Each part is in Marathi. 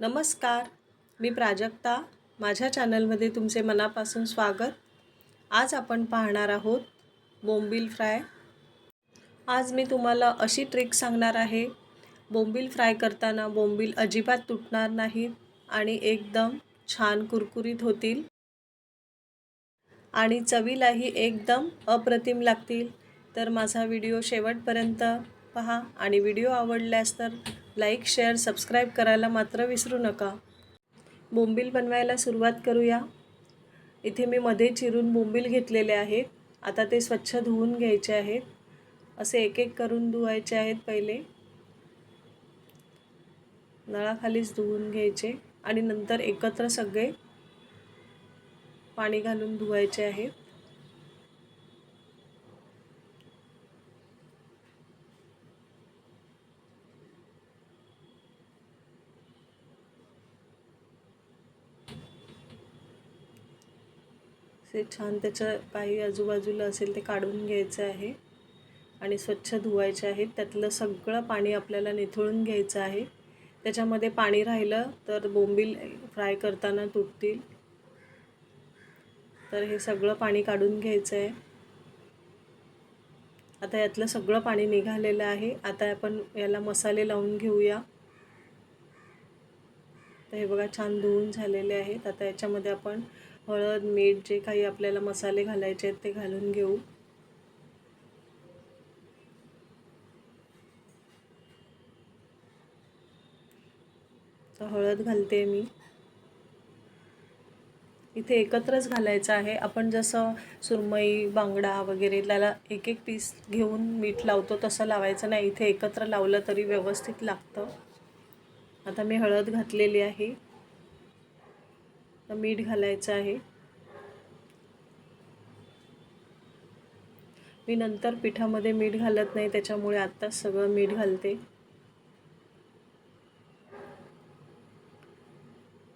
नमस्कार मी प्राजक्ता. माझ्या चॅनलमध्ये तुमचे मनापासून स्वागत. आज आपण पाहणार आहोत बोंबील फ्राय. आज मी तुम्हाला अशी ट्रिक सांगणार आहे. बोंबील फ्राय करताना बोंबील अजिबात तुटणार नाहीत आणि एकदम छान कुरकुरीत होतील. आणि चवीलाही एकदम अप्रतिम लागतील. तर माझा व्हिडिओ शेवटपर्यंत पहा. आणि व्हिडिओ आवडल्यास तर लाईक शेअर सबस्क्राईब करायला मात्र विसरू नका. बोंबील बनवायला सुरुवात करूया. इथे मी मध्ये चिरून बोंबील घेतलेले आहेत. आता ते स्वच्छ धुवून घ्यायचे आहेत. असे एक एक करून धुवायचे आहेत पहिले. नळाखालीच धुवून घ्यायचे आणि नंतर एकत्र सगळे पाणी घालून धुवायचे आहेत. ते छान त्याच्या काही आजूबाजूला असेल ते काढून घ्यायचं आहे. आणि स्वच्छ धुवायचे आहेत त्यातलं सगळं पाणी आपल्याला निथळून घ्यायचं आहे. त्याच्यामध्ये पाणी राहिलं तर बोंबील फ्राय करताना तुटतील. तर हे सगळं पाणी काढून घ्यायचं आहे. आता यातलं सगळं पाणी निघालेलं आहे. आता आपण याला मसाले लावून घेऊया. तर हे बघा छान धुवून झालेले आहेत. आता याच्यामध्ये आपण हळद मीठ जे काही आपल्याला मसाले घालायचे आहेत ते घालून घेऊ. तर हळद घालते मी. इथे एकत्रच घालायचं आहे. आपण जसं सुरमई बांगडा वगैरे त्याला एक एक पीस घेऊन मीठ लावतो तसं लावायचं नाही. इथे एकत्र लावलं तरी व्यवस्थित लागतं. आता मी हळद घातलेली आहे. मीठ घालायचं आहे. मी नंतर पिठामध्ये मीठ घालत नाही त्याच्यामुळे आत्ताच सगळं मीठ घालते.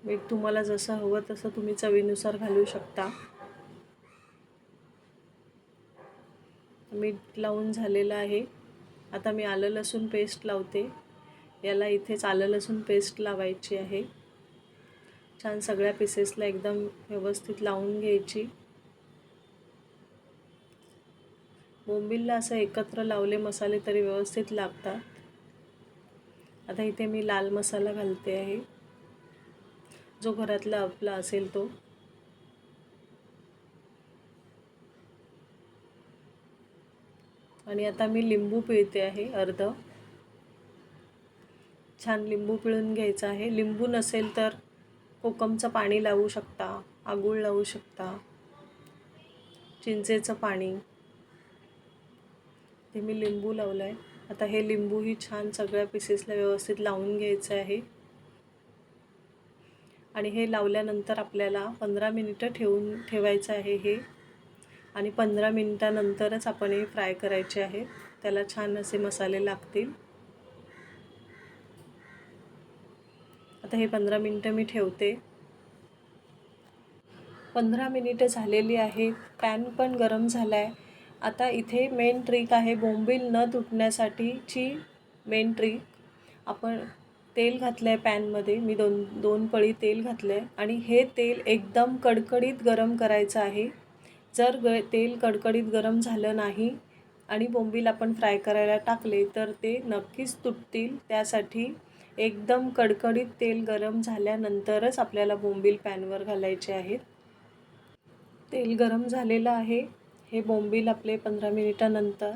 मीठ तुम्हाला जसं हवं तसं तुम्ही चवीनुसार घालू शकता. मीठ लावून झालेलं आहे. आता मी आलं लसूण पेस्ट लावते. याला इथेच आलं लसूण पेस्ट लावायची आहे. छान सगळ्या पीसेसला एकदम व्यवस्थित लावून घ्यायची. बोंबिलला असं एकत्र लावले मसाले तरी व्यवस्थित लागतात. आता इथे मी लाल मसाला घालते आहे. जो घरातला आपला असेल तो. आणि आता मी लिंबू पिळते आहे अर्ध. छान लिंबू पिळून घ्यायचं आहे. लिंबू नसेल तर कोकमचं पाणी लावू शकता आगूळ लावू शकता. चिंचेचं पाणी. ते मी लिंबू लावलं आहे आता हे लिंबूही छान सगळ्या पीसेसला व्यवस्थित लावून घ्यायचं आहे. आणि हे लावल्यानंतर आपल्याला पंधरा मिनिटं ठेवून ठेवायचं आहे हे. आणि पंधरा मिनिटानंतरच आपण हे फ्राय करायचे आहे. त्याला छान असे मसाले लागतील. आता हे पंधरा मिनटं मी ठेवते. पंधरा मिनिटं झालेली आहेत पॅन पण गरम झाला आहे आता इथे मेन ट्रिक आहे बोंबील न तुटण्यासाठीची मेन ट्रिक. आपण तेल घातलं आहे पॅनमध्ये. मी दोन दोन पळी तेल घातलं आहे आणि हे तेल एकदम कडकडीत गरम करायचं आहे. जर ग तेल कडकडीत गरम झालं नाही आणि बोंबील आपण फ्राय करायला टाकले तर ते नक्कीच तुटतील. त्यासाठी एकदम कडकडीत तेल गरम झाल्यानंतरच आपल्याला बोंबील पॅनवर घालायचे आहेत. तेल गरम झालेलं आहे. हे बोंबील आपले पंधरा मिनिटानंतर.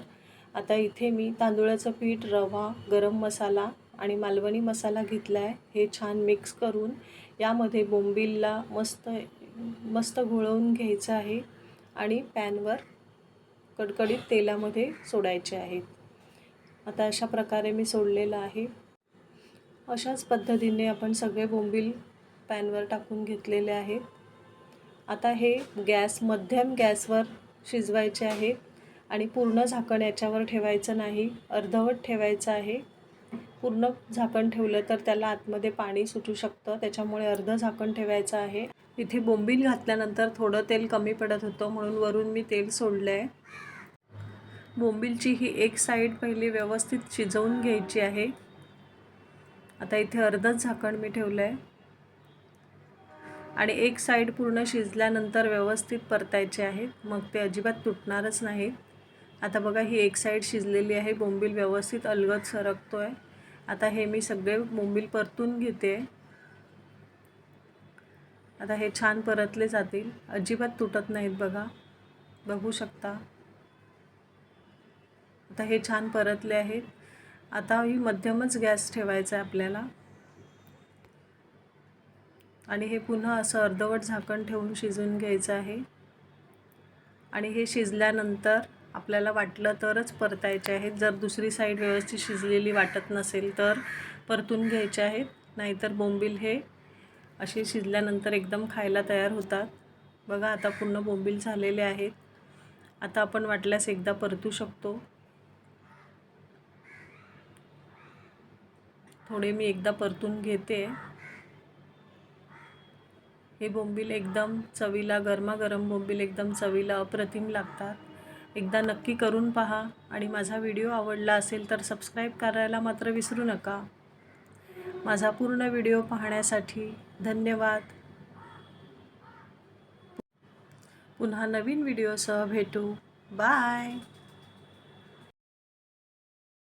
आता इथे मी तांदूळाचं पीठ रवा गरम मसाला आणि मालवणी मसाला घेतला आहे हे छान मिक्स करून यामध्ये बोंबीलला मस्त मस्त घोळवून घ्यायचं आहे आणि पॅनवर कडकडीत तेलामध्ये सोडायचे आहेत. आता अशा प्रकारे मी सोडलेलं आहे. अशाच पद्धतीने आपण सगळे बोंबील पॅनवर टाकून घेतलेले आहेत. आता हे गॅस मध्यम गॅसवर शिजवायचे आहे आणि पूर्ण झाकण याच्यावर ठेवायचं नाही. अर्धवट ठेवायचं आहे. पूर्ण झाकण ठेवलं तर त्याला आतमध्ये पाणी सुटू शकतं. त्याच्यामुळे अर्ध झाकण ठेवायचं आहे. इथे बोंबील घातल्यानंतर थोडं तेल कमी पडत होतं म्हणून वरून मी तेल सोडलं आहे बोंबीलची ही एक साईड पहिली व्यवस्थित शिजवून घ्यायची आहे. आता इथे अर्धंच झाकण मी ठेवलं आहे आणि एक साईड पूर्ण शिजल्यानंतर व्यवस्थित परतायचे आहेत मग ते अजिबात तुटणारच नाहीत आता बघा ही एक साईड शिजलेली आहे. बोंबील व्यवस्थित अलगद सरकतो आहे आता हे मी सगळे बोंबील परतून घेते. आता हे छान परतले जातील. अजिबात तुटत नाहीत बघा. बघू शकता. आता हे छान परतले आहेत. आता ही मध्यमच गॅस ठेवायचा आहे आपल्याला. आणि हे पुन्हा असं अर्धवट झाकण ठेवून शिजून घ्यायचं आहे. आणि हे शिजल्यानंतर आपल्याला वाटलं तरच परतायचे आहेत. जर दुसरी साईड व्यवस्थित शिजलेली वाटत नसेल तर परतून घ्यायचे आहेत. नाहीतर बोंबील हे असे शिजल्यानंतर एकदम खायला तयार होतात. बघा आता पूर्ण बोंबील झालेले आहेत. आता आपण वाटल्यास एकदा परतू शकतो. थोडे मी एकदा परतून घेते. हे बोंबील एकदम चवीला गरमागरम बोंबील एकदम चवीला अप्रतिम लागतात. एकदा नक्की करून पहा आणि माझा व्हिडिओ आवडला असेल तर सबस्क्राईब करायला मात्र विसरू नका. माझा पूर्ण व्हिडिओ पाहण्यासाठी धन्यवाद. पुन्हा नवीन व्हिडिओसह भेटू. बाय!